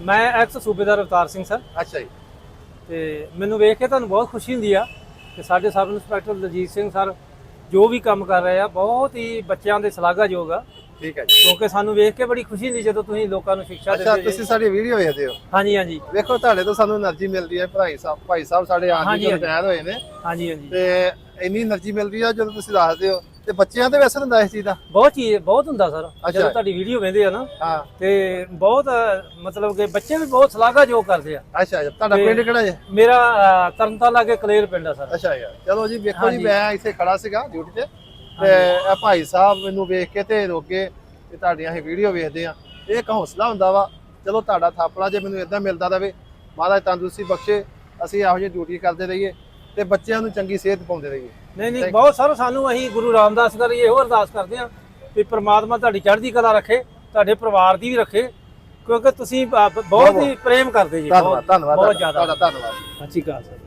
ਮੈਂ ਐਕਸ ਸੂਬੇਦਾਰ ਅਵਤਾਰ ਸਿੰਘ ਸਰ। ਅੱਛਾ ਜੀ। ਤੇ ਮੈਨੂੰ ਵੇਖ ਕੇ ਤੁਹਾਨੂੰ ਬਹੁਤ ਖੁਸ਼ੀ ਹੁੰਦੀ ਆ ਕਿ ਸਾਡੇ sub inspector Daljit Singh sir ਜੋ ਵੀ ਕੰਮ ਕਰ ਰਹੇ ਆ ਬਹੁਤ ਹੀ ਬੱਚਿਆਂ ਦੇ ਸ਼ਲਾਘਾਯੋਗ ਆ। ਠੀਕ ਹੈ ਜੀ। ਕਿਉਂਕਿ ਸਾਨੂੰ ਵੇਖ ਕੇ ਬੜੀ ਖੁਸ਼ੀ ਹੁੰਦੀ ਜਦੋਂ ਤੁਸੀਂ ਲੋਕਾਂ ਨੂੰ ਸਿੱਖਿਆ ਦਿੰਦੇ ਅੱਛਾ ਤੁਸੀਂ ਸਾਡੀ ਵੀਡੀਓ ਵੇਖਦੇ ਹੋ? ਹਾਂਜੀ ਹਾਂਜੀ। ਵੇਖੋ ਤੁਹਾਡੇ ਤੋਂ ਸਾਨੂੰ એનર્ਜੀ ਮਿਲਦੀ ਹੈ ਭਾਈ ਸਾਹਿਬ ਭਾਈ ਸਾਹਿਬ ਸਾਡੇ ਆਂਦੀ ਤੋਂ ਰਿਟਾਇਰ ਹੋਏ ਨੇ। ਹਾਂਜੀ ਹਾਂਜੀ। ਤੇ ਇੰਨੀ એનર્ਜੀ ਮਿਲਦੀ ਆ ਜਦੋਂ ਤੁਸੀਂ ਦੱਸਦੇ ਹੋ। ਤੇ ਬੱਚਿਆਂ ਤੇ ਵੈਸੇ ਹੁੰਦਾ ਇਸ ਚੀਜ਼ ਦਾ? ਬਹੁਤ ਚੀਜ਼ ਬਹੁਤ ਹੁੰਦਾ ਸਰ। ਜਦੋਂ ਤੁਹਾਡੀ ਵੀਡੀਓ ਵੇਖਦੇ ਆ ਨਾ ਹਾਂ। ਤੇ ਬਹੁਤ ਮਤਲਬ ਕਿ ਬੱਚੇ ਵੀ ਬਹੁਤ ਸ਼ਲਾਘਾਯੋਗ ਕਰਦੇ ਆ। ਅੱਛਾ ਜੀ ਤੁਹਾਡਾ ਪਿੰਡ ਕਿਹੜਾ ਜੀ? ਮੇਰਾ ਤਰਨਤਾਰਨ ਲਾਗੇ ਕਲੇਰ ਪਿੰਡ ਆ ਸਰ। ਅੱਛਾ ਯਾਰ ਚਲੋ ਜੀ ਵੇਖੋ ਜੀ। ਮੈਂ ਇੱਥੇ ਖੜਾ ਸੀਗਾ ਡਿਊਟੀ ਤੇ ਤੇ ਇਹ ਭਾਈ ਸਾਹਿਬ ਮੈਨੂੰ ਵੇਖ ਕੇ ਤੇ ਰੋਕੇ ਤੇ ਤੁਹਾਡੀਆਂ ਇਹ ਵੀਡੀਓ ਵੇਖਦੇ ਆ। ਇਹ ਇੱਕ ਹੌਸਲਾ ਹੁੰਦਾ ਵਾ ਚਲੋ ਤੁਹਾਡਾ ਥਾਪੜਾ ਜੇ ਮੈਨੂੰ ਇਦਾਂ ਮਿਲਦਾ ਰਵੇ ਮਹਾਰਾਜ ਤੰਦਰੁਸਤੀ ਬਖਸ਼ੇ ਅਸੀਂ ਇਹੋ ਜਿਹੀ ਡਿਊਟੀ ਕਰਦੇ ਰਹੀਏ ਤੇ ਬੱਚਿਆਂ ਨੂੰ ਚੰਗੀ ਸਿਹਤ ਪਾਉਂਦੇ ਰਹੀਏ। ਨਹੀਂ ਨਹੀਂ ਬਹੁਤ ਸਰ ਸਾਨੂੰ ਅਸੀਂ ਗੁਰੂ ਰਾਮਦਾਸ ਕਰੀ ਇਹੋ ਅਰਦਾਸ ਕਰਦੇ ਹਾਂ ਵੀ ਪ੍ਰਮਾਤਮਾ ਤੁਹਾਡੀ ਚੜ੍ਹਦੀ ਕਲਾ ਰੱਖੇ ਤੁਹਾਡੇ ਪਰਿਵਾਰ ਦੀ ਵੀ ਰੱਖੇ ਕਿਉਂਕਿ ਤੁਸੀਂ ਬਹੁਤ ਹੀ ਪ੍ਰੇਮ ਕਰਦੇ ਜੀ ਬਹੁਤ- ਧੰਨਵਾਦ ਬਹੁਤ ਜ਼ਿਆਦਾ। ਤੁਹਾਡਾ ਧੰਨਵਾਦ। ਸਤਿ ਸ਼੍ਰੀ ਅਕਾਲ ਸਰ।